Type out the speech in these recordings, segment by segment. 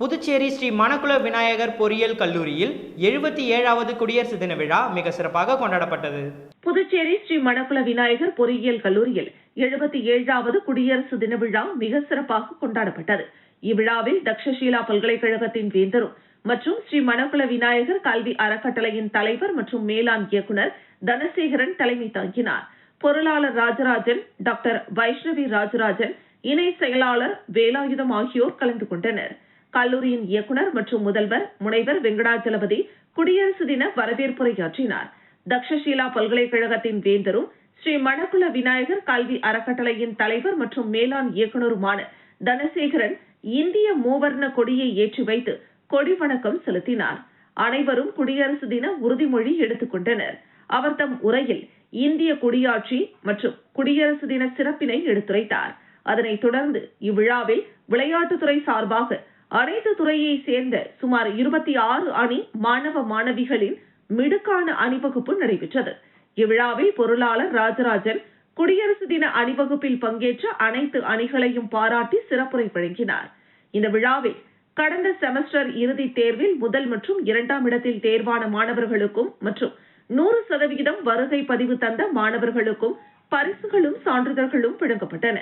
புதுச்சேரி ஸ்ரீ மணக்குல விநாயகர் பொறியியல் கல்லூரியில் எழுபத்தி ஏழாவது குடியரசு தின விழா மிக சிறப்பாக கொண்டாடப்பட்டது. புதுச்சேரி ஸ்ரீ மணக்குல விநாயகர் பொறியியல் கல்லூரியில் எழுபத்தி ஏழாவது குடியரசு தின விழா மிக சிறப்பாக கொண்டாடப்பட்டது. இவ்விழாவில் தக்ஷஷீலா பல்கலைக்கழகத்தின் வேந்தரும் மற்றும் ஸ்ரீ மணக்குல விநாயகர் கல்வி அறக்கட்டளையின் தலைவர் மற்றும் மேலாண் இயக்குனர் தனசேகரன் தலைமை தாங்கினார். பொருளாளர் ராஜராஜன் டாக்டர் வைஷ்ணவி ராஜராஜன் இணை செயலாளர் வேலாயுதம் ஆகியோர் கலந்து கொண்டனர். கல்லூரியின் இயக்குனர் மற்றும் முதல்வர் முனைவர் வெங்கடாச்சலபதி குடியரசு தின வரவேற்புரையாற்றினார். தக்ஷஷீலா பல்கலைக்கழகத்தின் வேந்தரும் ஸ்ரீ மணக்குள விநாயகர் கல்வி அறக்கட்டளையின் தலைவர் மற்றும் மேலாண் இயக்குநருமான தனசேகரன் இந்திய மூவர்ண கொடியை ஏற்றி வைத்து கொடி வணக்கம் செலுத்தினார். அனைவரும் குடியரசு தின உறுதிமொழி எடுத்துக் கொண்டனர். அவர் தம் உரையில் இந்திய குடியாட்சி மற்றும் குடியரசு தின சிறப்பினை எடுத்துரைத்தார். அதனைத் தொடர்ந்து இவ்விழாவில் விளையாட்டுத்துறை சார்பாக அனைத்து துறையை சேர்ந்த சுமார் இருபத்தி ஆறு அணி மாணவ மாணவிகளின் மிடுக்கான அணிவகுப்பு நடைபெற்றது. இவ்விழாவில் பொருளாளர் ராஜராஜன் குடியரசு தின அணிவகுப்பில் பங்கேற்ற அனைத்து அணிகளையும் பாராட்டி சிறப்புரை வழங்கினார். இந்த விழாவில் கடந்த செமஸ்டர் இறுதித் தேர்வில் முதல் மற்றும் இரண்டாம் இடத்தில் தேர்வான மாணவர்களுக்கும் மற்றும் நூறு சதவிகிதம் வருகை பதிவு தந்த மாணவர்களுக்கும் பரிசுகளும் சான்றிதழ்களும் வழங்கப்பட்டன.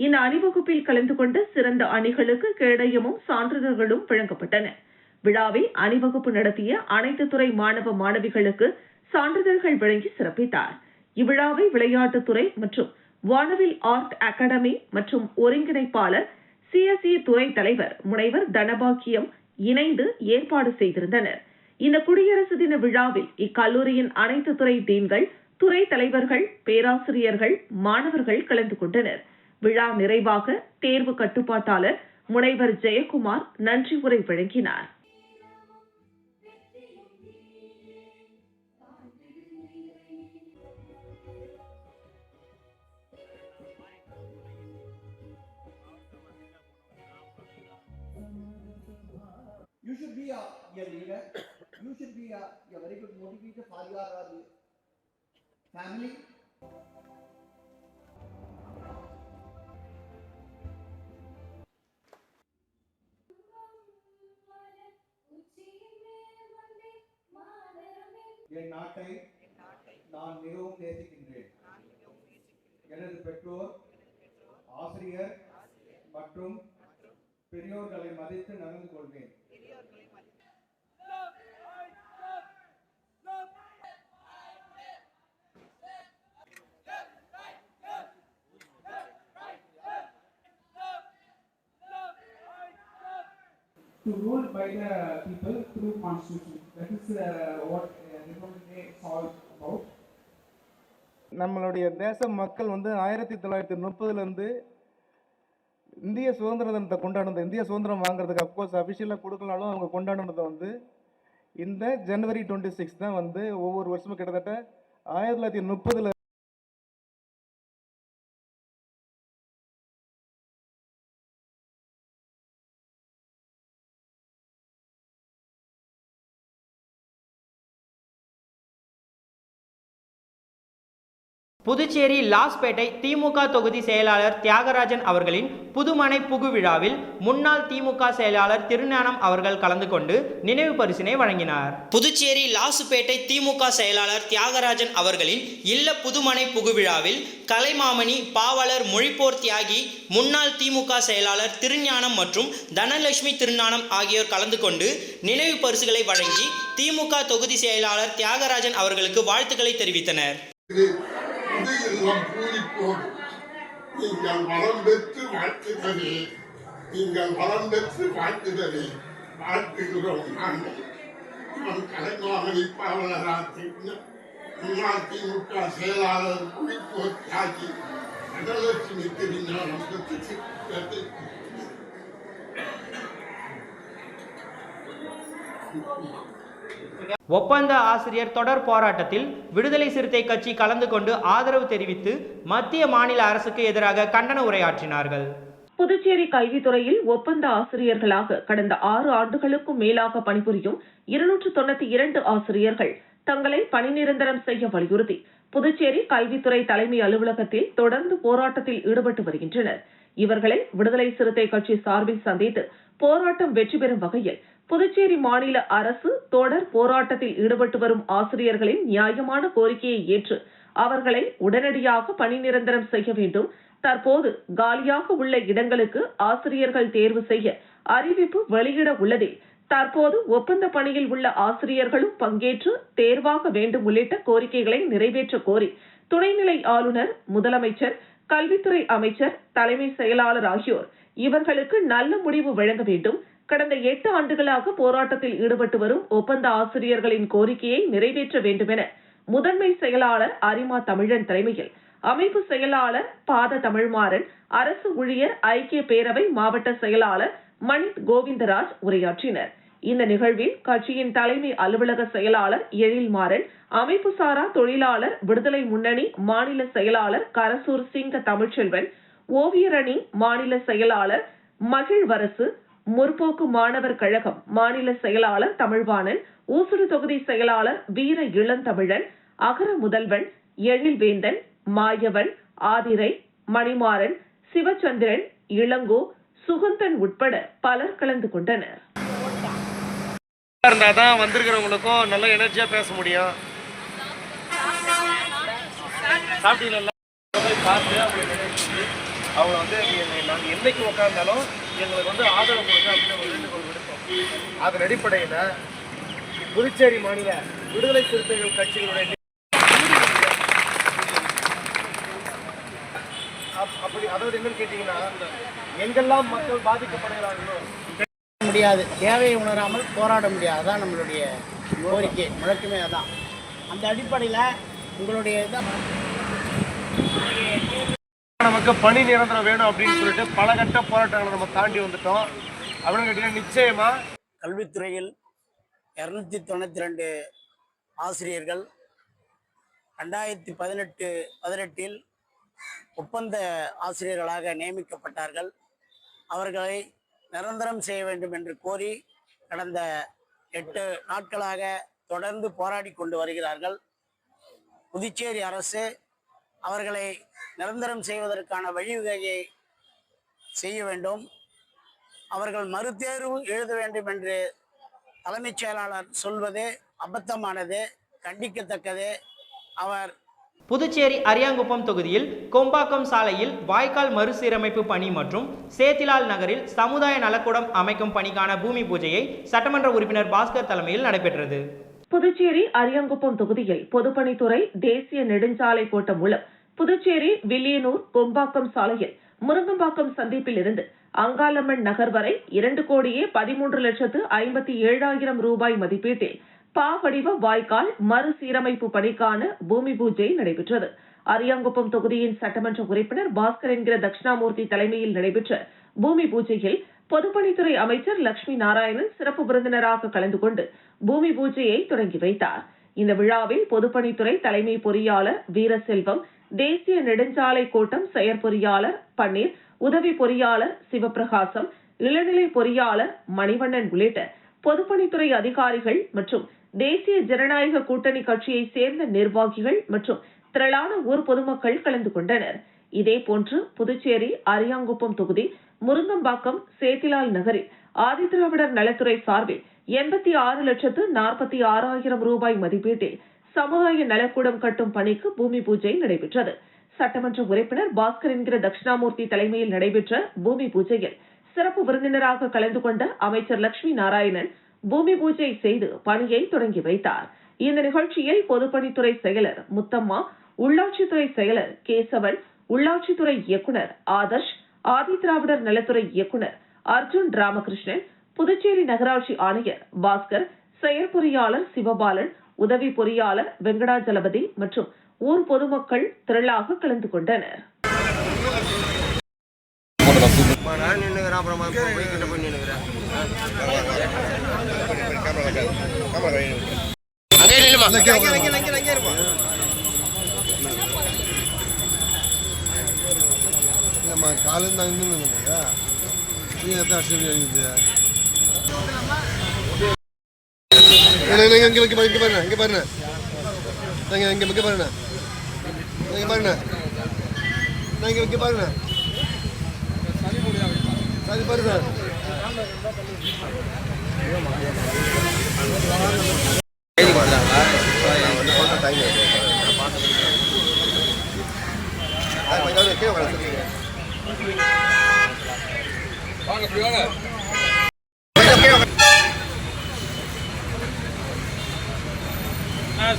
இந்த அணிவகுப்பில் கலந்து கொண்ட சிறந்த அணிகளுக்கு கேடயமும் சான்றிதழ்களும் வழங்கப்பட்டன. விழாவில் அணிவகுப்பு நடத்திய அனைத்து துறை மாணவ மாணவிகளுக்கு சான்றிதழ்கள் வழங்கி சிறப்பித்தார். இவ்விழாவை விளையாட்டுத்துறை மற்றும் வானவில் ஆர்ட் அகாடமி மற்றும் ஒருங்கிணைப்பாளர் சிஎஸ்இ துறை தலைவர் முனைவர் தனபாக்கியம் இணைந்து ஏற்பாடு செய்திருந்தனர். இந்த குடியரசு தின விழாவில் இக்கல்லூரியின் அனைத்து துறை டீன்கள் துறை தலைவர்கள் பேராசிரியர்கள் மாணவர்கள் கலந்து கொண்டனர். விழா நிறைவாக தேர்வு கட்டுப்பாட்டாளர் முனைவர் ஜெயக்குமார் நன்றி உரை வழங்கினார் You should be a, a leader. You should be a, a very good motivator for your family. என் நாட்டை நான் மிகவும் நேசிக்கின்றேன் எனது பெற்றோர் ஆசிரியர் மற்றும் பெரியோர்களை மதித்து நடந்து கொள்வேன் to rule by the people through constitution. That is uh, what நம்மளுடைய தேச மக்கள் வந்து ஆயிரத்தி தொள்ளாயிரத்தி முப்பதுலேருந்து இந்திய சுதந்திர தினத்தை கொண்டாடுனது இந்திய சுதந்திரம் வாங்குறதுக்கு அப்கோர்ஸ் அஃபிஷியலாக கொடுக்கலனாலும் அவங்க கொண்டாடுனது வந்து இந்த ஜனவரி டுவெண்ட்டி சிக்ஸ் தான் வந்து ஒவ்வொரு வருஷமும் கிட்டத்தட்ட ஆயிரத்தி தொள்ளாயிரத்தி முப்பதில் புதுச்சேரி லாஸ்பேட்டை திமுக தொகுதி செயலாளர் தியாகராஜன் அவர்களின் புதுமனை புகு விழாவில் முன்னாள் திமுக செயலாளர் திருஞானம் அவர்கள் கலந்து கொண்டு நினைவு பரிசினை வழங்கினார். புதுச்சேரி லாசுப்பேட்டை திமுக செயலாளர் தியாகராஜன் அவர்களின் இல்ல புதுமனை புகு விழாவில் கலைமாமணி பாவலர் மொழிப்போர் தியாகி முன்னாள் திமுக செயலாளர் திருஞானம் மற்றும் தனலட்சுமி திருஞானம் ஆகியோர் கலந்து கொண்டு நினைவு பரிசுகளை வழங்கி திமுக தொகுதி செயலாளர் தியாகராஜன் அவர்களுக்கு வாழ்த்துக்களை தெரிவித்தனர். இது இது இல்லம் பூரிப்போடு நீங்கள் வளம் பெற்று வாழ்த்துதலே நீங்கள் வளம் பெற்று வாழ்த்துதலே வாழ்த்துகிறோம் நாங்கள். இவன் கலைமாமணி பாவலராக முன்னாள் திமுக செயலாளர் குறிப்போ தியாகி. தனலட்சுமி திருஞானம் பெற்று ஒப்பந்த ஆசிரியர் தொடர் போராட்டத்தில் விடுதலை சிறுத்தை கட்சி கலந்து கொண்டு ஆதரவு தெரிவித்து மத்திய மாநில அரசுக்கு எதிராக கண்டன உரையாற்றினார்கள். புதுச்சேரி கல்வித்துறையில் ஒப்பந்த ஆசிரியர்களாக கடந்த ஆறு ஆண்டுகளுக்கும் மேலாக பணிபுரியும் இருநூற்று தொண்ணூத்தி இரண்டு ஆசிரியர்கள் தங்களை பணி நிரந்தரம் செய்ய வலியுறுத்தி புதுச்சேரி கல்வித்துறை தலைமை அலுவலகத்தில் தொடர்ந்து போராட்டத்தில் ஈடுபட்டு வருகின்றனர். இவர்களை விடுதலை சிறுத்தை கட்சி சார்பில் சந்தித்து போராட்டம் வெற்றி பெறும் வகையில் புதுச்சேரி மாநில அரசு தொடர் போராட்டத்தில் ஈடுபட்டு வரும் ஆசிரியர்களின் நியாயமான கோரிக்கையை ஏற்று அவர்களை உடனடியாக பணி நிரந்தரம் செய்ய வேண்டும். தற்போது காலியாக உள்ள இடங்களுக்கு ஆசிரியர்கள் தேர்வு செய்ய அறிவிப்பு வெளியிட உள்ளதில் தற்போது ஒப்பந்த பணியில் உள்ள ஆசிரியர்களும் பங்கேற்று தேர்வாக வேண்டும் உள்ளிட்ட கோரிக்கைகளை நிறைவேற்ற கோரி துணைநிலை ஆளுநர் முதலமைச்சர் கல்வித்துறை அமைச்சர் தலைமை செயலாளர் ஆகியோர் இவர்களுக்கு நல்ல முடிவு வழங்க வேண்டும். கடந்த எட்டு ஆண்டுகளாக போராட்டத்தில் ஈடுபட்டு வரும் ஒப்பந்த ஆசிரியர்களின் கோரிக்கையை நிறைவேற்ற வேண்டும் என முதன்மை செயலாளர் அரிமா தமிழன் தலைமையில் அமைப்பு செயலாளர் பாத தமிழ்மாறன் அரசு ஊழியர் ஐக்கிய பேரவை மாவட்ட செயலாளர் மணித் கோவிந்தராஜ் உரையாற்றினர். இந்த நிகழ்வில் கட்சியின் தலைமை அலுவலக செயலாளர் எழில்மாறன் அமைப்பு சாரா தொழிலாளர் விடுதலை முன்னணி மாநில செயலாளர் கரசூர் சிங்க தமிழ்ச்செல்வன் ஓவியரணி மாநில செயலாளர் மகிழ்வரசு முற்போக்கு மாணவர் கழகம் மாநில செயலாளர் தமிழ்வாணன் ஊசுடு தொகுதி செயலாளர் வீர இளந்தமிழன் அகர முதல்வன் எழில்வேந்தன் மாயவன் ஆதிரை மணிமாறன் சிவச்சந்திரன் இளங்கோ சுகந்தன் உட்பட பலர் கலந்து கொண்டனர். இருந்தால் தான் வந்திருக்கிறவங்களுக்கும் நல்ல எனர்ஜியாக பேச முடியும். சாப்பிட்டீங்களா? பார்த்து அவங்க வந்து நாங்கள் என்னைக்கு உட்காந்தாலும் எங்களுக்கு வந்து ஆதரவு கொடுங்க அப்படின்னு ஒரு வேண்டுகோள் விடுத்தோம். அதன் அடிப்படையில் புதுச்சேரி மாநில விடுதலை சிறுத்தைகள் கட்சிகளுடைய அப்- அப்படி அதாவது என்னன்னு கேட்டீங்கன்னா எங்கெல்லாம் மக்கள் பாதிக்கப்படுகிறார்களோ முடியாது. தேவையை உணராமல் போராட முடியாது. அதான் நம்மளுடைய கோரிக்கை. முழக்கமே அதான். அந்த அடிப்படையில் உங்களுடைய இதை நமக்கு பணி நிரந்தரம் வேணும் அப்படின்னு சொல்லிட்டு பல கட்ட போராட்டங்களை நம்ம தாண்டி வந்துட்டோம். அப்படின்னு கேட்டீங்கன்னா நிச்சயமா கல்வித்துறையில் இரநூத்தி தொண்ணூற்றி ரெண்டு ஆசிரியர்கள் ரெண்டாயிரத்தி பதினெட்டு பதினெட்டில் ஒப்பந்த ஆசிரியர்களாக நியமிக்கப்பட்டார்கள். அவர்களை நிரந்தரம் செய்ய வேண்டும் என்று கோரி கடந்த எட்டு நாட்களாக தொடர்ந்து போராடி கொண்டு வருகிறார்கள். புதுச்சேரி அரசு அவர்களை நிரந்தரம் செய்வதற்கான வழிவகையை செய்ய வேண்டும். அவர்கள் மறுதேர்வு எழுத வேண்டும் என்று தலைமைச் செயலாளர் சொல்வது அபத்தமானது கண்டிக்கத்தக்கது. அவர் புதுச்சேரி அரியாங்குப்பம் தொகுதியில் கொம்பாக்கம் சாலையில் வாய்க்கால் மறுசீரமைப்பு பணி மற்றும் சேத்திலால் நகரில் சமுதாய நலக்கூடம் அமைக்கும் பணிக்கான பூமி பூஜையை சட்டமன்ற உறுப்பினர் பாஸ்கர் தலைமையில் நடைபெற்றது. புதுச்சேரி அரியாங்குப்பம் தொகுதியில் பொதுப்பணித்துறை தேசிய நெடுஞ்சாலை கோட்டம் மூலம் புதுச்சேரி வில்லியனூர் கொம்பாக்கம் சாலையில் முருங்கம்பாக்கம் சந்திப்பில் இருந்து அங்காளம்மன் நகர் வரை இரண்டு கோடியே பதிமூன்று லட்சத்து ஐம்பத்தி ஏழாயிரம் ரூபாய் மதிப்பீட்டில் பா வடிவ வாய்க்கால் மறுசீரமைப்பு பணிக்கான பூமி பூஜை நடைபெற்றது. அரியாங்குப்பம் தொகுதியின் சட்டமன்ற உறுப்பினர் பாஸ்கர் என்கிற தட்சிணாமூர்த்தி தலைமையில் நடைபெற்ற பூமி பூஜையில் பொதுப்பணித்துறை அமைச்சர் லட்சுமி நாராயணன் சிறப்பு விருந்தினராக கலந்து கொண்டு பூமி பூஜையை தொடங்கி வைத்தார். இந்த விழாவில் பொதுப்பணித்துறை தலைமை பொறியாளர் வீரசெல்வம் தேசிய நெடுஞ்சாலை கோட்டம் செயற்பொறியாளர் பன்னீர் உதவி பொறியாளர் சிவபிரகாசம் இளநிலை பொறியாளர் மணிவண்ணன் உள்ளிட்ட பொதுப்பணித்துறை அதிகாரிகள் மற்றும் தேசிய ஜனநாயக கூட்டணி கட்சியை சேர்ந்த நிர்வாகிகள் மற்றும் திரளான ஊர் பொதுமக்கள் கலந்து கொண்டனர். இதேபோன்று புதுச்சேரி அரியாங்குப்பம் தொகுதி முருங்கம்பாக்கம் சேத்திலால் நகரில் ஆதிதிராவிடர் நலத்துறை சார்பில் எண்பத்தி ஆறு லட்சத்து நாற்பத்தி ஆறாயிரம் ரூபாய் மதிப்பீட்டில் சமுதாய நலக்கூடம் கட்டும் பணிக்கு பூமி பூஜை நடைபெற்றது. சட்டமன்ற உறுப்பினர் பாஸ்கர் என்கிற தட்சிணாமூர்த்தி தலைமையில் நடைபெற்ற பூமி பூஜையில் சிறப்பு விருந்தினராக கலந்து கொண்ட அமைச்சர் லட்சுமி நாராயணன் பூமி பூஜை செய்து பணியை தொடங்கி வைத்தார். இந்த நிகழ்ச்சியில் பொதுப்பணித்துறை செயலர் முத்தம்மா உள்ளாட்சித்துறை செயலர் கேசவன் உள்ளாட்சித்துறை இயக்குநர் ஆதர்ஷ் ஆதி திராவிடர் நலத்துறை இயக்குநர் அர்ஜுன் ராமகிருஷ்ணன் புதுச்சேரி நகராட்சி ஆணையர் பாஸ்கர் செயற்பொறியாளர் சிவபாலன் உதவி பொறியாளர் வெங்கடாஜலபதி மற்றும் ஊர் பொதுமக்கள் திரளாக கலந்து கொண்டனர். நான் நின்னுக்கிறேன் அப்புறமா போய் இங்கே இங்கே இங்கே இங்கே பாருங்க இங்கே பாருங்க இங்கே இங்கே இங்கே பாருங்க இங்கே பாருங்க நான் இங்கே இங்கே பாருங்க அது பாரு வாங்க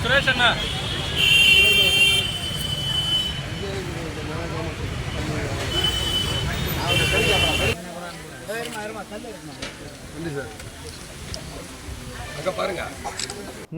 சுரேஷ் அண்ணா.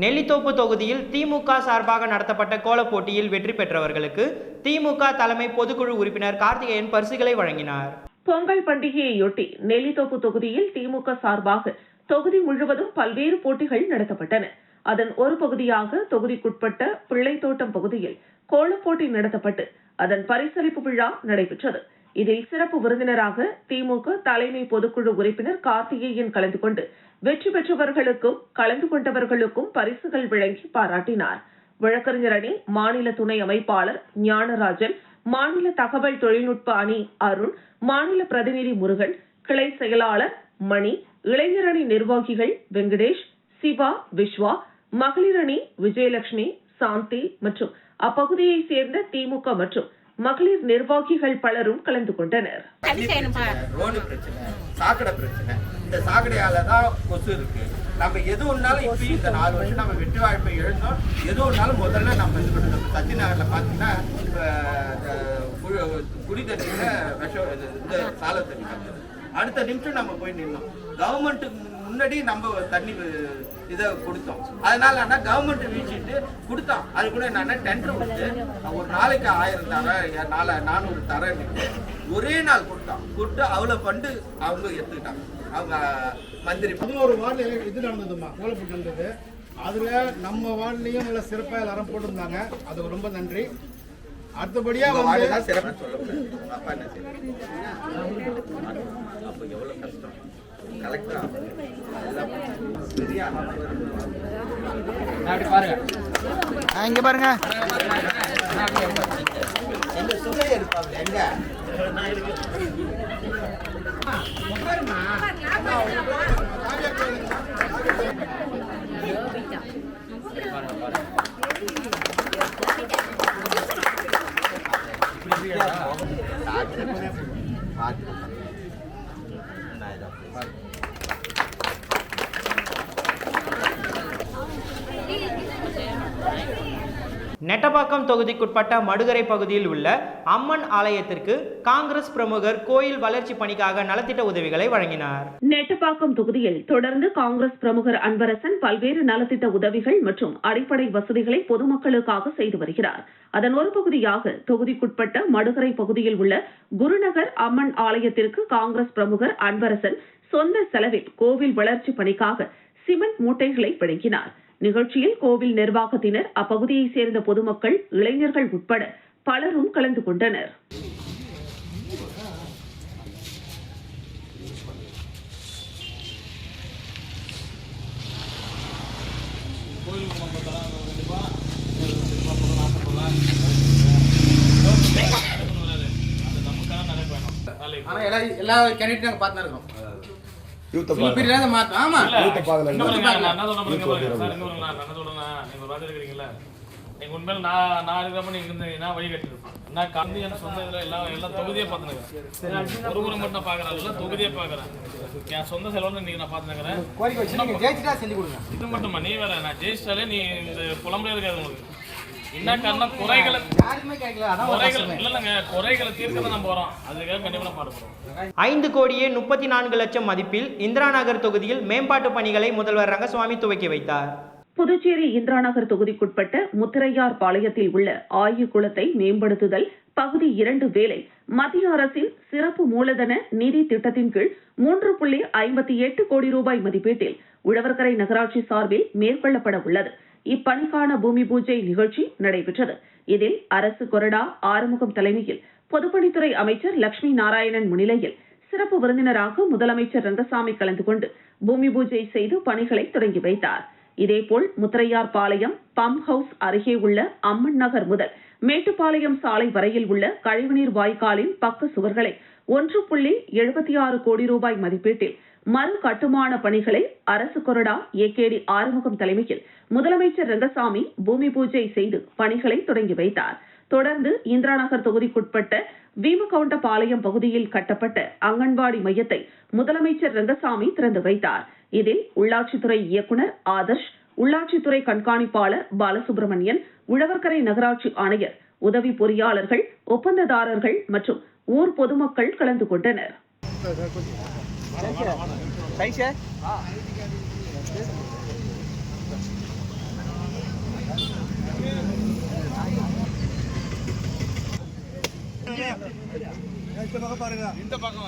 நெல்லித்தோப்பு தொகுதியில் திமுக சார்பாக நடத்தப்பட்ட கோலப் போட்டியில் வெற்றி பெற்றவர்களுக்கு திமுக தலைமை பொதுக்குழு உறுப்பினர் கார்த்திகேயன் பரிசுகளை வழங்கினார். பொங்கல் பண்டிகையையொட்டி நெல்லித்தோப்பு தொகுதியில் திமுக சார்பாக தொகுதி முழுவதும் பல்வேறு போட்டிகள் நடத்தப்பட்டன. அதன் ஒரு பகுதியாக தொகுதிக்குட்பட்ட பிள்ளைத்தோட்டம் பகுதியில் கோலப்போட்டி நடத்தப்பட்டு அதன் பரிசளிப்பு விழா நடைபெற்றது. இதில் சிறப்பு விருந்தினராக திமுக தலைமை பொதுக்குழு உறுப்பினர் கார்த்திகேயன் கலந்து கொண்டு வெற்றி பெற்றவர்களுக்கும் கலந்து கொண்டவர்களுக்கும் பரிசுகள் வழங்கி பாராட்டினார். வழக்கறிஞர் அணி மாநில துணை அமைப்பாளர் ஞானராஜன் மாநில தகவல் தொழில்நுட்ப அணி அருண் மாநில பிரதிநிதி முருகன் கிளை செயலாளர் மணி இளைஞரணி நிர்வாகிகள் வெங்கடேஷ் சிவா விஸ்வா மகளிர் அணி விஜயலட்சுமி சாந்தி மற்றும் அப்பகுதியைச் சேர்ந்த திமுக மற்றும் மகளிர் நிர்வாகிகள் பலரும் கலந்து கொண்டனர். ரோடு பிரச்சனை சாக்கடை பிரச்சனை. இந்த சாக்கடையால தான் கொசு இருக்கு. நம்ம எது ஒன்றாலும் இப்பயும் இந்த நாலு வருஷம் நம்ம வெற்றி வாய்ப்பை எழுந்தோம் எது ஒன்றாலும் முதல்ல நம்ம இது பண்ணணும். சத்தி நகர்ல பார்த்தீங்கன்னா குடி- தண்ணியில விஷம் இந்த சாலை தண்ணி அடுத்த நிமிஷம் நம்ம போய் நின்னோம். கவர்மெண்ட்டுக்கு முன்னாடி நம்ம தண்ணி இதை கொடுத்தோம். அதனால என்ன கவர்மெண்ட் வீழ்ச்சிட்டு கொடுத்தோம் அது கூட என்னன்னா டெண்டர் கொடுத்து ஒரு நாளைக்கு ஆயிரம் தரேன் நாலு நானூறு தரேன் ஒரே நாள் கொடுத்தோம் கொடுத்து அவ்வளோ ஃபண்டு அவங்க எடுத்துக்கிட்டாங்க. அவங்க மந்திரி பதினோரு வார்டில் இது நடந்ததுமா கோலப்பட்டு நடந்தது. அதில் நம்ம வார்டுலேயும் நல்ல சிறப்பாக எல்லாரும் போட்டிருந்தாங்க. அதுக்கு ரொம்ப நன்றி. அடுத்தபடியாக வந்து சிறப்பு உங்க அப்பா என்ன செய்யறாரு அப்போ எவ்வளோ கஷ்டம். கலெக்டர்? இங்க பாருங்க. பாருங்க நெட்டபாக்கம் நெட்டப்பாக்கம் தொகுதிக்குட்பட்ட மடுகரை பகுதியில் உள்ள அம்மன் ஆலயத்திற்கு காங்கிரஸ் பிரமுகர் கோயில் வளர்ச்சி பணிக்காக நலத்திட்ட உதவிகளை வழங்கினார். நெட்டப்பாக்கம் தொகுதியில் தொடர்ந்து காங்கிரஸ் பிரமுகர் அன்பரசன் பல்வேறு நலத்திட்ட உதவிகள் மற்றும் அடிப்படை வசதிகளை பொதுமக்களுக்காக செய்து வருகிறார். அதன் ஒரு பகுதியாக தொகுதிக்குட்பட்ட மடுகரை பகுதியில் உள்ள குருநகர் அம்மன் ஆலயத்திற்கு காங்கிரஸ் பிரமுகர் அன்பரசன் சொந்த செலவில் கோவில் வளர்ச்சி பணிக்காக சிமெண்ட் மூட்டைகளை வழங்கினார் நிகழ்ச்சியில் கோவில் நிர்வாகத்தினர் அப்பகுதியைச் சேர்ந்த பொதுமக்கள் இளைஞர்கள் உட்பட பலரும் கலந்து கொண்டனர். ஆனால் எல்லா எல்லா கேண்டிடேட்டும் நாங்கள் பார்த்து இருக்கோம். பீரியட் தான் மாத்தோம் ஆமா. நீங்க உண்மையில நான் நான் இருக்கிறப்ப நீங்க இருந்தீங்கன்னா வழி கட்டிருப்பேன் நான் கந்து எனக்கு சொந்த இதுல எல்லா எல்லா தொகுதியே பார்த்துனுக்கிறேன். ஒரு ஊரை மட்டும் நான் பார்க்கறேன் இல்ல தொகுதியே பார்க்கறேன். என் சொந்த செலவுல நீங்க நான் பார்த்துனுக்கிறேன். இது மட்டுமா? நீ வேற நான் ஜெயிச்சிட்டாலே நீ இந்த புலம்புலே இருக்காது உங்களுக்கு. என்ன காரணம் குறைகளை யாருமே கேட்கல அதான் ஒரு குறைகள் கஷ்டமே. இல்ல இல்லைங்க குறைகளை தீர்க்க தான் நம்ம வரோம். அதுக்காக கண்டிப்பா நான் பாடுபடுறோம். ஐந்து கோடியே முப்பத்தி நான்கு லட்சம் மதிப்பில் இந்திரா நகர் தொகுதியில் மேம்பாட்டு பணிகளை முதல்வர் ரங்கசுவாமி துவக்கி வைத்தார். புதுச்சேரி இந்திரா நகர் தொகுதிக்குட்பட்ட முத்திரையார் பாளையத்தில் உள்ள ஆய்வு குளத்தை மேம்படுத்துதல் பகுதி இரண்டு வேலை. மத்திய அரசின் சிறப்பு மூலதன நிதி திட்டத்தின் கீழ் மூன்று புள்ளி ஐம்பத்தி எட்டு கோடி ரூபாய் மதிப்பீட்டில் உழவர்கரை நகராட்சி சார்பில் மேற்கொள்ளப்பட உள்ளது. இப்பணிக்கான பூமி பூஜை நிகழ்ச்சி நடைபெற்றது. இதில் அரசு கொறடா ஆறுமுகம் தலைமையில் பொதுப்பணித்துறை அமைச்சர் லட்சுமி நாராயணன் முன்னிலையில் சிறப்பு விருந்தினராக முதலமைச்சர் ரங்கசாமி கலந்து கொண்டு பூமி பூஜை செய்து பணிகளை தொடங்கி வைத்தார். இதேபோல் முத்திரையார் பாளையம் பம்ப் ஹவுஸ் அருகே உள்ள அம்மன் நகர் முதல் மேட்டுப்பாளையம் சாலை வரையில் உள்ள கழிவுநீர் வாய்க்காலின் பக்க சுவர்களை ஒன்று புள்ளி எழுபத்தி ஆறு கோடி ரூபாய் மதிப்பீட்டில் மறு கட்டுமான பணிகளை அரசு கொறடா ஏகேடி ஆறுமுகம் தலைமையில் முதலமைச்சர் ரங்கசாமி பூமி பூஜை செய்து பணிகளை தொடங்கி வைத்தார். தொடர்ந்து இந்திரா நகர் தொகுதிக்குட்பட்ட வீமகவுண்டபாளையம் பகுதியில் கட்டப்பட்ட அங்கன்வாடி மையத்தை முதலமைச்சர் ரங்கசாமி திறந்து வைத்தார். இதில் உள்ளாட்சித்துறை இயக்குநர் ஆதர்ஷ் உள்ளாட்சித்துறை கண்காணிப்பாளர் பாலசுப்ரமணியன் உழவர்கரை நகராட்சி ஆணையர் உதவி பொறியாளர்கள் ஒப்பந்ததாரர்கள் மற்றும் ஊர் பொதுமக்கள் கலந்து கொண்டனர். இந்த பக்கம் பாருங்க இந்த பக்கம்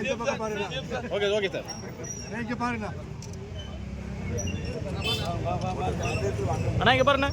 இந்த பக்கம் பாருங்க ஓகே ஓகே சார் இங்க பாருங்க அண்ணா இங்க பாருண்ணா.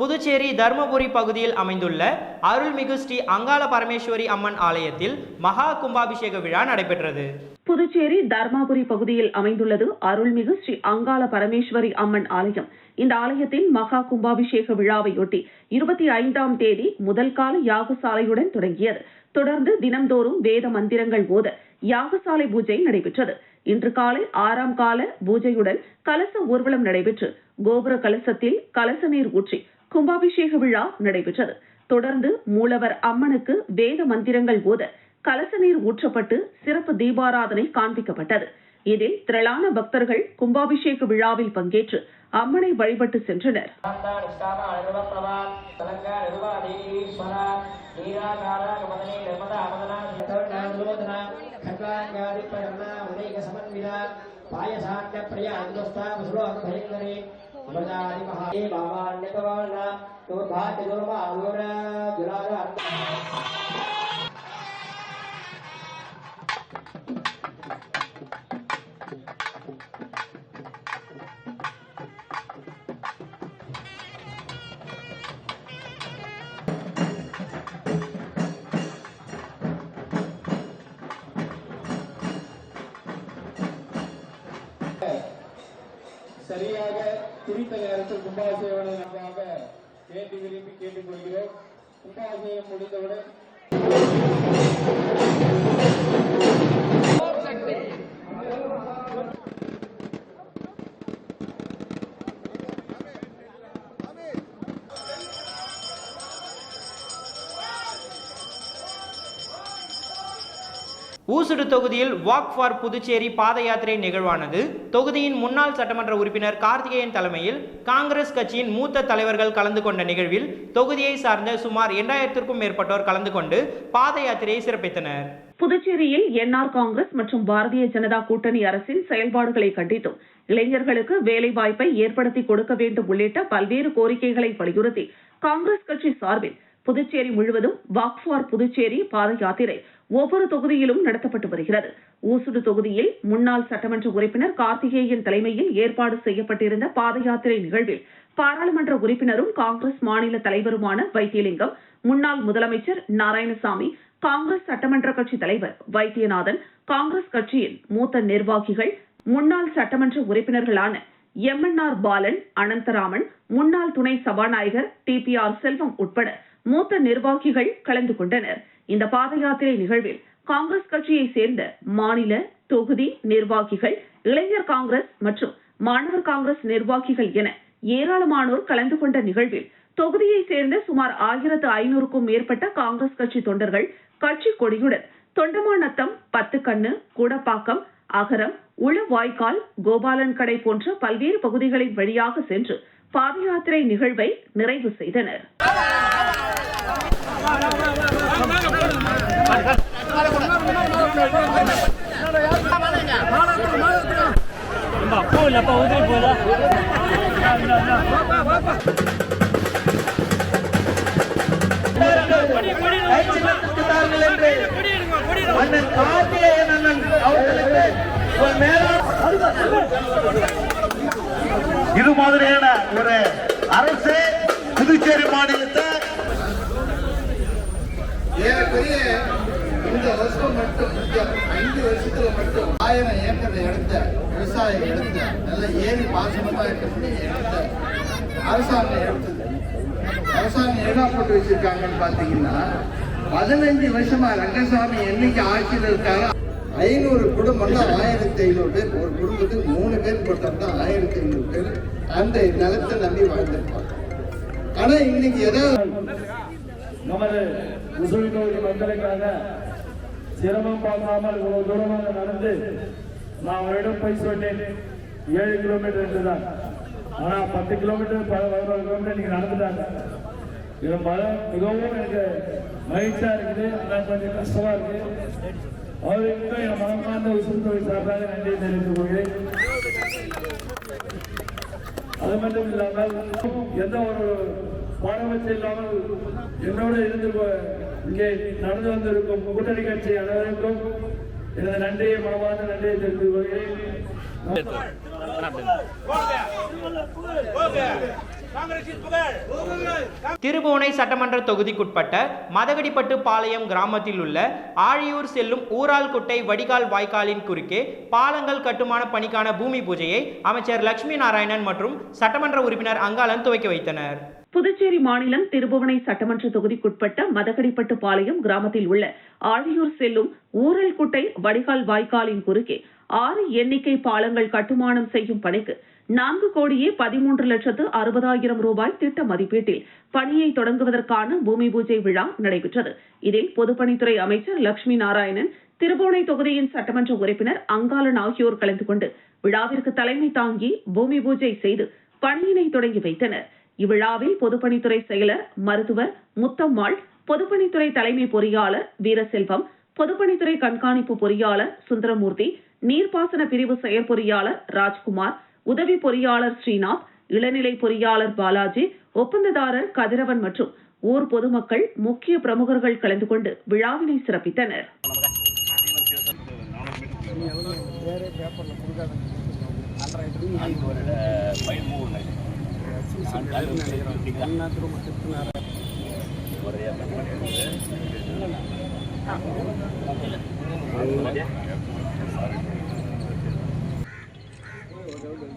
புதுச்சேரி தர்மபுரி பகுதியில் அமைந்துள்ள அருள்மிகு ஸ்ரீ அங்காள பரமேஸ்வரி அம்மன் ஆலயத்தில் மகா கும்பாபிஷேக விழா நடைபெற்றது. புதுச்சேரி தர்மாபுரி பகுதியில் அமைந்துள்ளது அருள்மிகு ஸ்ரீ அங்காள பரமேஸ்வரி அம்மன் ஆலயம். இந்த ஆலயத்தின் மகா கும்பாபிஷேக விழாவையொட்டி இருபத்தி ஐந்தாம் தேதி முதல் கால யாகசாலையுடன் தொடங்கியது. தொடர்ந்து தினம்தோறும் வேத மந்திரங்கள் ஓத யாகசாலை பூஜை நடைபெற்றது. இன்று காலை ஆறாம் கால பூஜையுடன் கலச ஊர்வலம் நடைபெற்று கோபுர கலசத்தில் கலச நீர் ஊற்றி கும்பாபிஷேக விழா நடைபெற்றது. தொடர்ந்து மூலவர் அம்மனுக்கு வேத மந்திரங்கள் ஓத கலச நீர் ஊற்றப்பட்டு சிறப்பு தீபாராதனை காண்பிக்கப்பட்டது. இதில் திரளான பக்தர்கள் கும்பாபிஷேக விழாவில் பங்கேற்று அம்மனை வழிபட்டு சென்றனர். சரியாக குறித்த நேரத்தில் கும்பாபிஷேகம் நன்றாக கேட்டு விரும்பி கேட்டுக்கொள்கிறோம். கும்பாபிஷேகம் முடிந்தவுடன் ஊசுடு தொகுதியில் வாக் ஃபார் புதுச்சேரி பாத யாத்திரை நிகழ்வானது. தொகுதியின் முன்னாள் சட்டமன்ற உறுப்பினர் கார்த்திகேயன் தலைமையில் காங்கிரஸ் கட்சியின் மூத்த தலைவர்கள் கலந்து கொண்ட நிகழ்வில் தொகுதியை சார்ந்த சுமார் இரண்டாயிரத்திற்கும் மேற்பட்டோர் கலந்து கொண்டு பாத யாத்திரையை சிறப்பித்தனர். புதுச்சேரியில் என்ஆர் காங்கிரஸ் மற்றும் பாரதிய ஜனதா கூட்டணி அரசின் செயல்பாடுகளை கண்டித்தும் இளைஞர்களுக்கு வேலைவாய்ப்பை ஏற்படுத்தி கொடுக்க வேண்டும் உள்ளிட்ட பல்வேறு கோரிக்கைகளை வலியுறுத்தி காங்கிரஸ் கட்சி சார்பில் புதுச்சேரி முழுவதும் வாக் ஃபார் புதுச்சேரி பாத யாத்திரை ஒவ்வொரு தொகுதியிலும் நடத்தப்பட்டு வருகிறது. ஊசுடு தொகுதியில் முன்னாள் சட்டமன்ற உறுப்பினர் கார்த்திகேயன் தலைமையில் ஏற்பாடு செய்யப்பட்டிருந்த பாத யாத்திரை நிகழ்வில் பாராளுமன்ற உறுப்பினரும் காங்கிரஸ் மாநில தலைவருமான வைத்தியலிங்கம் முன்னாள் முதலமைச்சர் நாராயணசாமி காங்கிரஸ் சட்டமன்ற கட்சி தலைவர் வைத்தியநாதன் காங்கிரஸ் கட்சியின் மூத்த நிர்வாகிகள் முன்னாள் சட்டமன்ற உறுப்பினர்களான M N R Balan Anantharaman முன்னாள் துணை சபாநாயகர் டி பி ஆர் செல்வம் உட்பட மூத்த நிர்வாகிகள் கலந்து கொண்டனர். இந்த பாத யாத்திரை நிகழ்வில் காங்கிரஸ் கட்சியை சேர்ந்த மாநில தொகுதி நிர்வாகிகள் இளைஞர் காங்கிரஸ் மற்றும் மாணவர் காங்கிரஸ் நிர்வாகிகள் என ஏராளமானோர் கலந்து கொண்ட நிகழ்வில் தொகுதியை சேர்ந்த சுமார் ஆயிரத்து ஐநூறுக்கும் மேற்பட்ட காங்கிரஸ் கட்சி தொண்டர்கள் கட்சி கொடியுடன் தொண்டமாநத்தம் பத்துக்கண்ணு கூடப்பாக்கம் அகரம் உள வாய்க்கால் கோபாலன் கடை போன்ற பல்வேறு பகுதிகளின் வழியாக சென்று பாதயாத்திரை நிகழ்வை நிறைவு செய்தனர். அண்ணன் கார்த்திகேயன் அண்ணன் அவர்களுக்கு இது மாதிரியான ஒரு அரசு புதுச்சேரி மாநிலத்தை ஏறக்குறைய இந்த வருஷம் வருஷத்துல மட்டும் ஆயிரம் ஏக்கர் எடுத்த விவசாயம் எடுத்த நல்ல ஏரி பாசனமா இருக்கக்கூடிய எடுத்த அரசாங்கம் எடுத்தது. அரசாங்கம் என்ன போட்டு வச்சிருக்காங்கன்னு பாத்தீங்கன்னா பதினஞ்சு வருஷமா ரங்கசாமி என்னைக்கு ஆட்சியில் இருக்காரோ ஐநூறு குடும்பம்னா ஆயிரத்தி ஐநூறு பேர். ஒரு குடும்பத்துக்கு மூணு பேர் போட்டோம்னா ஆயிரத்தி ஐநூறு பேர் அந்த நிலத்தை நம்பி வாழ்ந்திருப்பாங்க. ஆனா இன்னைக்கு ஏதாவது நமது உசுரி தொகுதி மக்களுக்காக சிரமம் பார்க்காமல் இவ்வளவு தூரமாக நடந்து நான் அவரிடம் போய் சொன்னேன். ஏழு கிலோமீட்டர் என்று தான் ஆனா பத்து கிலோமீட்டர் பதினோரு கிலோமீட்டர் நீங்க நடந்துட்டாங்க. இது மழ மிகவும் எனக்கு மகிழ்ச்சியா இருக்குது. ஆனா கொஞ்சம் கஷ்டமா இருக்கு. அவருக்கு என் மனமார்ந்த உசுரி தொகுதி சார்பாக நன்றியை தெரிவித்துக் கொள்கிறேன். அது மட்டும் இல்லாமல் எந்த ஒரு பாரபட்சம் இல்லாமல் என்னோடு இருந்து கொ- இங்கே நடந்து வந்திருக்கும் கூட்டணி கட்சி அனைவருக்கும் எனது நன்றியை மனமார்ந்த நன்றியை தெரிவித்துக் கொள்கிறேன். திருபுவனை சட்டமன்ற தொகுதிக்குட்பட்ட மதகடிப்பட்டு பாளையம் கிராமத்தில் உள்ள ஆழியூர் செல்லும் ஊரால்குட்டை வடிகால் வாய்க்காலின் குறுக்கே பாலங்கள் கட்டுமான பணிக்கான பூமி பூஜையை அமைச்சர் லட்சுமி நாராயணன் மற்றும் சட்டமன்ற உறுப்பினர் அங்காளன் துவக்கி வைத்தனர். புதுச்சேரி மாநிலம் திருபுவனை சட்டமன்ற தொகுதிக்குட்பட்ட மதகடிப்பட்டு பாளையம் கிராமத்தில் உள்ள ஆழியூர் செல்லும் ஊரல்குட்டை வடிகால் வாய்க்காலின் குறுக்கே ஆறு எண்ணிக்கை பாலங்கள் கட்டுமானம் செய்யும் பணிக்கு நான்கு கோடியே பதிமூன்று லட்சத்து அறுபதாயிரம் ரூபாய் திட்ட மதிப்பீட்டில் பணியை தொடங்குவதற்கான பூமி பூஜை விழா நடைபெற்றது. இதில் பொதுப்பணித்துறை அமைச்சர் லட்சுமி நாராயணன் திருபோனை தொகுதியின் சட்டமன்ற உறுப்பினர் அங்காளன் ஆகியோர் கலந்து கொண்டு விழாவிற்கு தலைமை தாங்கி பூமி பூஜை செய்து பணியினை தொடங்கி வைத்தனர். இவ்விழாவில் பொதுப்பணித்துறை செயலர் மருத்துவர் முத்தம்மாள் பொதுப்பணித்துறை தலைமை பொறியாளர் வீரசெல்வம் பொதுப்பணித்துறை கண்காணிப்பு பொறியாளர் சுந்தரமூர்த்தி நீர்ப்பாசன பிரிவு செயற்பொறியாளர் ராஜ்குமார் உதவி பொறியாளர் ஸ்ரீநாத் இளநிலை பொறியாளர் பாலாஜி ஒப்பந்ததாரர் கதிரவன் மற்றும் ஊர் பொதுமக்கள் முக்கிய பிரமுகர்கள் கலந்து கொண்டு விழாவினை சிறப்பித்தனர்.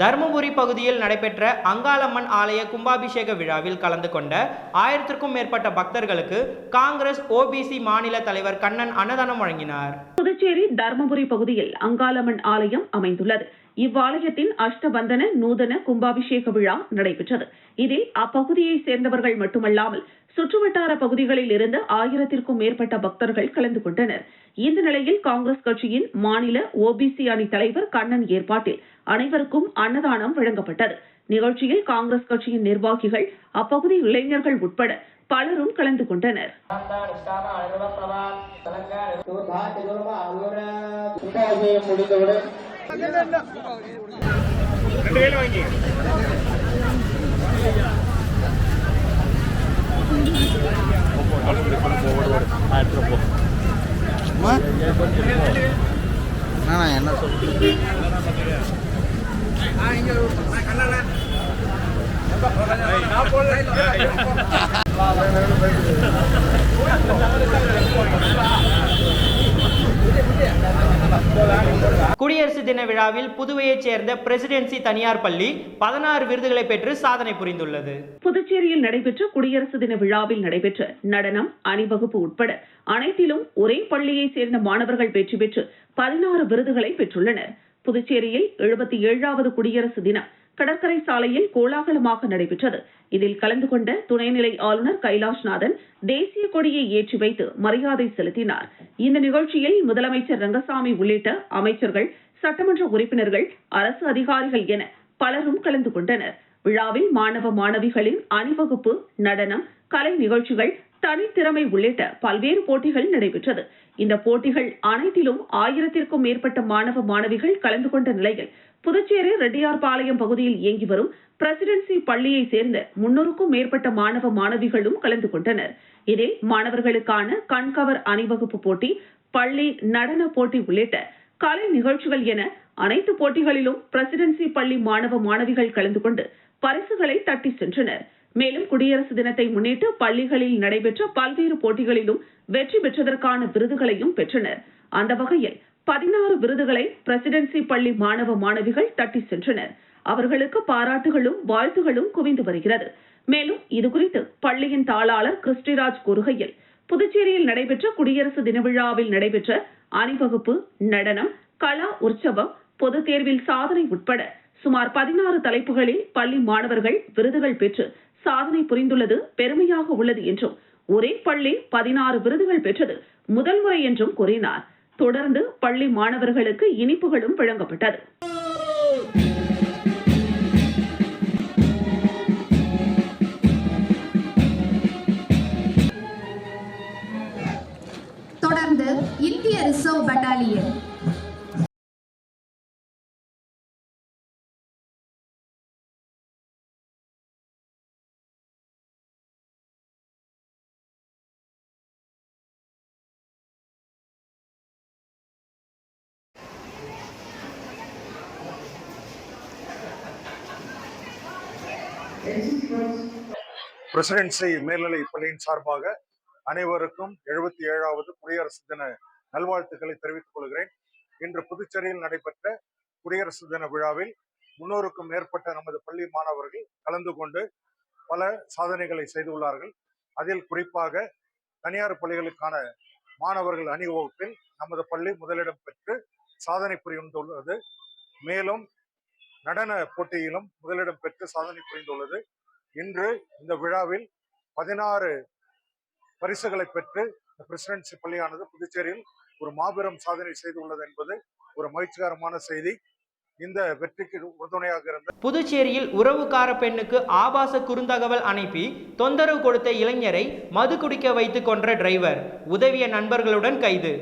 தருமபுரி பகுதியில் நடைபெற்ற அங்காளம்மன் ஆலய கும்பாபிஷேக விழாவில் கலந்து கொண்ட ஆயிரத்திற்கும் மேற்பட்ட பக்தர்களுக்கு காங்கிரஸ் ஓபிசி மாநில தலைவர் கண்ணன் அன்னதானம் வழங்கினார். புதுச்சேரி தர்மபுரி பகுதியில் அங்காளம்மன் ஆலயம் அமைந்துள்ளது. இவ்வாலயத்தின் அஷ்டபந்தன நூதன கும்பாபிஷேக விழா நடைபெற்றது. இதில் அப்பகுதியை சேர்ந்தவர்கள் மட்டுமல்லாமல் சுற்றுவட்டார பகுதிகளில் இருந்து ஆயிரத்திற்கும் மேற்பட்ட பக்தர்கள் கலந்து கொண்டனர். இந்த நிலையில் காங்கிரஸ் கட்சியின் மாநில ஓபிசி அணி தலைவர் கண்ணன் ஏற்பாட்டில் அனைவருக்கும் அன்னதானம் வழங்கப்பட்டது. நிகழ்ச்சியில் காங்கிரஸ் கட்சியின் நிர்வாகிகள் அப்பகுதி இளைஞர்கள் உட்பட பலரும் கலந்து கொண்டனர். முடிந்தவுடன் என்ன சொல்றது குடியரசு தின விழாவில் புதுவையைச் சேர்ந்த பிரசிடென்சி தனியார் பள்ளி பதினாறு விருதுகளை பெற்று சாதனை புரிந்துள்ளது. புதுச்சேரியில் நடைபெற்ற குடியரசு தின விழாவில் நடைபெற்ற நடனம் அணிவகுப்பு உட்பட அனைத்திலும் ஒரே பள்ளியைச் சேர்ந்த மாணவர்கள் வெற்றி பெற்று பதினாறு விருதுகளை பெற்றுள்ளனர். புதுச்சேரியில் எழுபத்தி ஏழாவது குடியரசு தினம் கடற்கரை சாலையில் கோலாகலமாக நடைபெற்றது. இதில் கலந்து கொண்ட துணைநிலை ஆளுநர் கைலாஷ்நாதன் தேசிய கொடியை ஏற்றி வைத்து மரியாதை செலுத்தினார். இந்த நிகழ்ச்சியில் முதலமைச்சர் ரங்கசாமி உள்ளிட்ட அமைச்சர்கள் சட்டமன்ற உறுப்பினர்கள் அரசு அதிகாரிகள் என பலரும் கலந்து கொண்டனர். விழாவில் மாணவ மாணவிகளின் அணிவகுப்பு நடனம் கலை நிகழ்ச்சிகள் தனித்திறமை உள்ளிட்ட பல்வேறு போட்டிகள் நடைபெற்றது. இந்த போட்டிகள் அனைத்திலும் ஆயிரத்திற்கும் மேற்பட்ட மாணவ மாணவிகள் கலந்து கொண்ட நிலையில் புதுச்சேரி ரெட்டியார்பாளையம் பகுதியில் இயங்கி வரும் பிரசிடென்சி பள்ளியை சேர்ந்த முன்னூறுக்கும் மேற்பட்ட மாணவ மாணவிகளும் கலந்து கொண்டனர். இதில் மாணவர்களுக்கான கண்கவர் அணிவகுப்பு போட்டி பள்ளி நடன போட்டி உள்ளிட்ட கலை நிகழ்ச்சிகள் என அனைத்து போட்டிகளிலும் பிரசிடென்சி பள்ளி மாணவ மாணவிகள் கலந்து கொண்டு பரிசுகளை தட்டி சென்றனர். மேலும் குடியரசு தினத்தை முன்னிட்டு பள்ளிகளில் நடைபெற்ற பல்வேறு போட்டிகளிலும் வெற்றி பெற்றதற்கான விருதுகளையும் பெற்றனர். அந்த வகையில் பதினாறு விருதுகளை பிரசிடென்சி பள்ளி மாணவ மாணவிகள் தட்டி சென்றனர். அவர்களுக்கு பாராட்டுகளும் வாழ்த்துகளும் குவிந்து வருகிறது. மேலும் இதுகுறித்து பள்ளியின் தாளாளர் கிறிஸ்டிராஜ் கூறுகையில் புதுச்சேரியில் நடைபெற்ற குடியரசு தின விழாவில் நடைபெற்ற அணிவகுப்பு நடனம் கலா உற்சவம் பொதுத் தேர்வில் சாதனை உட்பட சுமார் பதினாறு தலைப்புகளில் பள்ளி மாணவர்கள் விருதுகள் பெற்று சாதனை புரிந்துள்ளது பெருமையாக உள்ளது என்றும் ஒரே பள்ளி பதினாறு விருதுகள் பெற்றது முதல் முறை என்றும் கூறினார். தொடர்ந்து பள்ளி மாணவர்களுக்கு இனிப்புகளும் வழங்கப்பட்டது. ரிசர்வ் பட்டாலியன் பிரசிடென்சி மேல்நிலை பள்ளியின் சார்பாக அனைவருக்கும் எழுபத்தி ஏழாவது குடியரசு தின நல்வாழ்த்துக்களை தெரிவித்துக் கொள்கிறேன். இன்று புதுச்சேரியில் நடைபெற்ற குடியரசு தின விழாவில் முன்னூறுக்கும் மேற்பட்ட நமது பள்ளி மாணவர்கள் கலந்து கொண்டு பல சாதனைகளை செய்துள்ளார்கள் அதில் குறிப்பாக தனியார் பள்ளிகளுக்கான மாணவர்கள் அணிவகுப்பில் நமது பள்ளி முதலிடம் பெற்று சாதனை புரிந்துள்ளது. மேலும் நடன போட்டியிலும் முதலிடம் பெற்று சாதனை புரிந்துள்ளது. இன்று இந்த விழாவில் பதினாறு பரிசுகளை பெற்று இந்த பிரசிடென்சி பள்ளியானது புதுச்சேரியில் ஒரு மாபெரும் சாதனை செய்துள்ளது என்பது ஒரு மகிழ்ச்சிகரமான செய்தி. இந்த வெற்றிக்கு உறுதுணையாக இருந்த புதுச்சேரியில் உறவுக்கார பெண்ணுக்கு ஆபாச குறுந்தகவல் அனுப்பி தொந்தரவு கொடுத்த இளைஞரை மது குடிக்க வைத்து கொன்ற டிரைவர் உதவிய நண்பர்களுடன் கைது.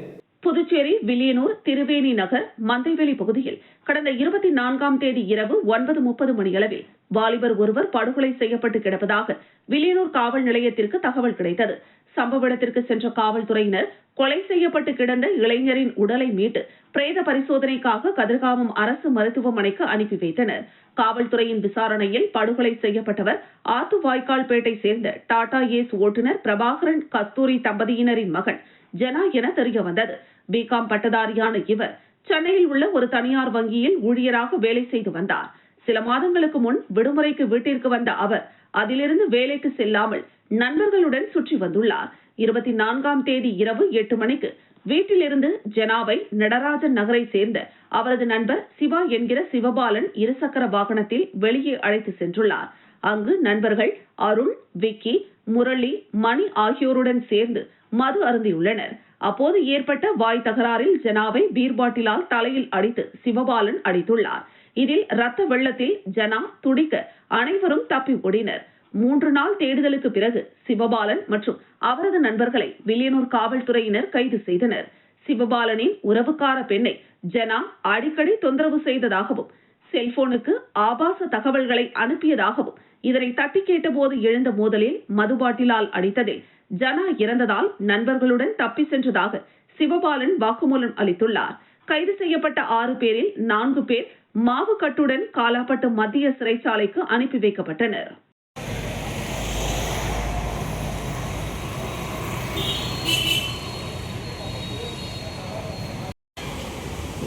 புதுச்சேரி வில்லியனூர் திருவேணி நகர் மந்தைவெளி பகுதியில் கடந்த இருபத்தி நான்காம் தேதி இரவு ஒன்பது முப்பது மணியளவில் வாலிபர் ஒருவர் படுகொலை செய்யப்பட்டு கிடப்பதாக வில்லியனூர் காவல் நிலையத்திற்கு தகவல் கிடைத்தது. சம்பவ இடத்திற்கு சென்ற காவல்துறையினர் கொலை செய்யப்பட்டு கிடந்த இளைஞரின் உடலை மீட்டு பிரேத பரிசோதனைக்காக கதிர்காமம் அரசு மருத்துவமனைக்கு அனுப்பி வைத்தனர். காவல்துறையின் விசாரணையில் படுகொலை செய்யப்பட்டவர் ஆத்து வாய்க்கால்பேட்டை சேர்ந்த டாடா ஏஸ் ஓட்டுநர் பிரபாகரன் கஸ்தூரி தம்பதியினரின் மகன் ஜனா என தெரிய வந்தது. பிகாம் பட்டதாரியான இவர் சென்னையில் உள்ள ஒரு தனியார் வங்கியில் ஊழியராக வேலை செய்து வந்தார். சில மாதங்களுக்கு முன் விடுமுறைக்கு வீட்டிற்கு வந்த அவர் அதிலிருந்து வேலைக்கு செல்லாமல் நண்பர்களுடன் சுற்றி வந்துள்ளார். இருபத்தி நான்காம் தேதி இரவு எட்டு மணிக்கு வீட்டிலிருந்து ஜனாவை நடராஜன் நகரை சேர்ந்த அவரது நண்பர் சிவா என்கிற சிவபாலன் இருசக்கர வாகனத்தில் வெளியே அழைத்து சென்றுள்ளார். அங்கு நண்பர்கள் அருண் விக்கி முரளி மணி ஆகியோருடன் சேர்ந்து மது அருந்தியுள்ளனர். அப்போது ஏற்பட்ட வாய் தகராறில் ஜனாவை பீர் பாட்டிலால் தலையில் அடித்து சிவபாலன் அடித்துள்ளார். இதில் ரத்த வெள்ளத்தில் ஜனா துடிக்க அனைவரும் தப்பி ஓடினர். மூன்று நாள் தேடுதலுக்கு பிறகு சிவபாலன் மற்றும் அவரது நண்பர்களை வில்லியனூர் காவல்துறையினர் கைது செய்தனர். சிவபாலனின் உறவுக்கார பெண்ணை ஜனா அடிக்கடி தொந்தரவு செய்ததாகவும் செல்போனுக்கு ஆபாச தகவல்களை அனுப்பியதாகவும் இதனை தட்டி கேட்டபோது எழுந்த மோதலில் மது பாட்டிலால் அடித்ததில் ஜனா இறந்ததால் நண்பர்களுடன் தப்பி சென்றதாக சிவபாலன் வாக்குமூலம் அளித்துள்ளார். கைது செய்யப்பட்ட ஆறு பேரில் நான்கு பேர் மாவுக்கட்டுடன் காலாப்பட்டு மத்திய சிறைச்சாலைக்கு அனுப்பி வைக்கப்பட்டனர்.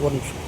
ஒரு நிமிஷம்.